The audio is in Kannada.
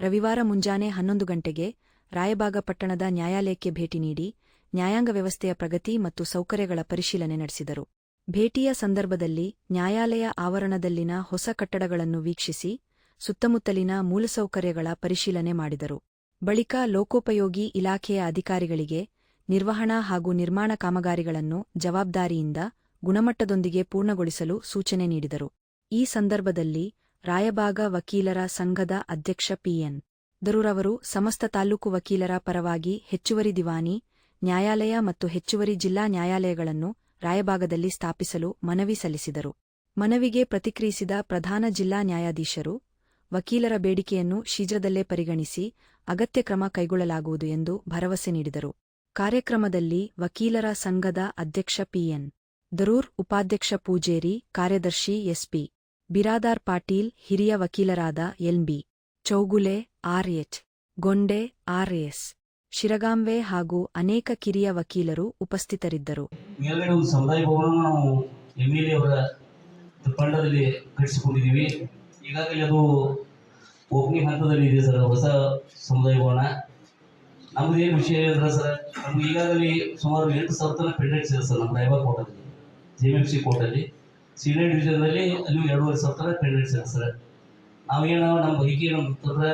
ರವಿವಾರ ಮುಂಜಾನೆ ಹನ್ನೊಂದು ಗಂಟೆಗೆ ರಾಯಬಾಗ ಪಟ್ಟಣದ ನ್ಯಾಯಾಲಯಕ್ಕೆ ಭೇಟಿ ನೀಡಿ ನ್ಯಾಯಾಂಗ ವ್ಯವಸ್ಥೆಯ ಪ್ರಗತಿ ಮತ್ತು ಸೌಕರ್ಯಗಳ ಪರಿಶೀಲನೆ ನಡೆಸಿದರು. ಭೇಟಿಯ ಸಂದರ್ಭದಲ್ಲಿ ನ್ಯಾಯಾಲಯ ಆವರಣದಲ್ಲಿನ ಹೊಸ ಕಟ್ಟಡಗಳನ್ನು ವೀಕ್ಷಿಸಿ ಸುತ್ತಮುತ್ತಲಿನ ಮೂಲಸೌಕರ್ಯಗಳ ಪರಿಶೀಲನೆ ಮಾಡಿದರು. ಬಳಿಕ ಲೋಕೋಪಯೋಗಿ ಇಲಾಖೆಯ ಅಧಿಕಾರಿಗಳಿಗೆ ನಿರ್ವಹಣಾ ಹಾಗೂ ನಿರ್ಮಾಣ ಕಾಮಗಾರಿಗಳನ್ನು ಜವಾಬ್ದಾರಿಯಿಂದ ಗುಣಮಟ್ಟದೊಂದಿಗೆ ಪೂರ್ಣಗೊಳಿಸಲು ಸೂಚನೆ ನೀಡಿದರು. ಈ ಸಂದರ್ಭದಲ್ಲಿ ರಾಯಬಾಗ ವಕೀಲರ ಸಂಘದ ಅಧ್ಯಕ್ಷ ಪಿಎನ್ ದರೂರವರು ಸಮಸ್ತ ತಾಲೂಕು ವಕೀಲರ ಪರವಾಗಿ ಹೆಚ್ಚುವರಿ ದಿವಾನಿ, ನ್ಯಾಯಾಲಯ ಮತ್ತು ಹೆಚ್ಚುವರಿ ಜಿಲ್ಲಾ ನ್ಯಾಯಾಲಯಗಳನ್ನು ರಾಯಭಾಗದಲ್ಲಿ ಸ್ಥಾಪಿಸಲು ಮನವಿ ಸಲ್ಲಿಸಿದರು. ಮನವಿಗೆ ಪ್ರತಿಕ್ರಿಯಿಸಿದ ಪ್ರಧಾನ ಜಿಲ್ಲಾ ನ್ಯಾಯಾಧೀಶರು, ವಕೀಲರ ಬೇಡಿಕೆಯನ್ನು ಶೀಘ್ರದಲ್ಲೇ ಪರಿಗಣಿಸಿ ಅಗತ್ಯ ಕ್ರಮ ಕೈಗೊಳ್ಳಲಾಗುವುದು ಎಂದು ಭರವಸೆ ನೀಡಿದರು. ಕಾರ್ಯಕ್ರಮದಲ್ಲಿ ವಕೀಲರ ಸಂಘದ ಅಧ್ಯಕ್ಷ ಪಿಎನ್ ದರೂರ್, ಉಪಾಧ್ಯಕ್ಷ ಪೂಜೇರಿ, ಕಾರ್ಯದರ್ಶಿ ಎಸ್ಪಿ ಬಿರಾದಾರ್ ಪಾಟೀಲ್, ಹಿರಿಯ ವಕೀಲರಾದ LB Chougule RH Gonde RS Shiragaonve ಹಾಗೂ ಅನೇಕ ಕಿರಿಯ ವಕೀಲರು ಉಪಸ್ಥಿತರಿದ್ದರು. ಮೇಲ್ಗಡೆ ಒಂದು ಸಮುದಾಯ ಭವನವನ್ನು ನಾವು ಎಂ ಅವರ ತಂಡದಲ್ಲಿ ಕಟ್ಟಿಸಿಕೊಂಡಿದ್ದೀವಿ. ಈಗಾಗಲೇ ಅದು ಓಪನಿಂಗ್ ಹಂತದಲ್ಲಿ ಇದೆ ಸರ್, ಹೊಸ ಸಮುದಾಯ ಭವನ. ನಮ್ದು ಏನು ವಿಷಯ ಅಂದ್ರೆ ಸರ್ ನಮ್ಗೆ ಈಗಾಗಲೇ ಸುಮಾರು ಎಂಟು ಸಾವಿರ ತನಕ ಪೆಂಡೆಂಟ್ಸ್ ಇದೆ ಸರ್ ನಮ್ಮ ರಾಯಬಾಗ್ ಕೋರ್ಟಲ್ಲಿ ಜೆ ಎಂ ಸಿ ಕೋರ್ಟಲ್ಲಿ ಸೀನಿಯರ್ ಡಿವಿಷನ್ ಅಲ್ಲಿ ಎರಡೂವರೆ ಸಾವಿರ ಪೆಂಡೆಂಟ್ಸ್ ಇದೆ ಸರ್. ನಾವೇನು ನಮ್ಮ ಬೈಕಿ ಏನು ಅಂತಂದ್ರೆ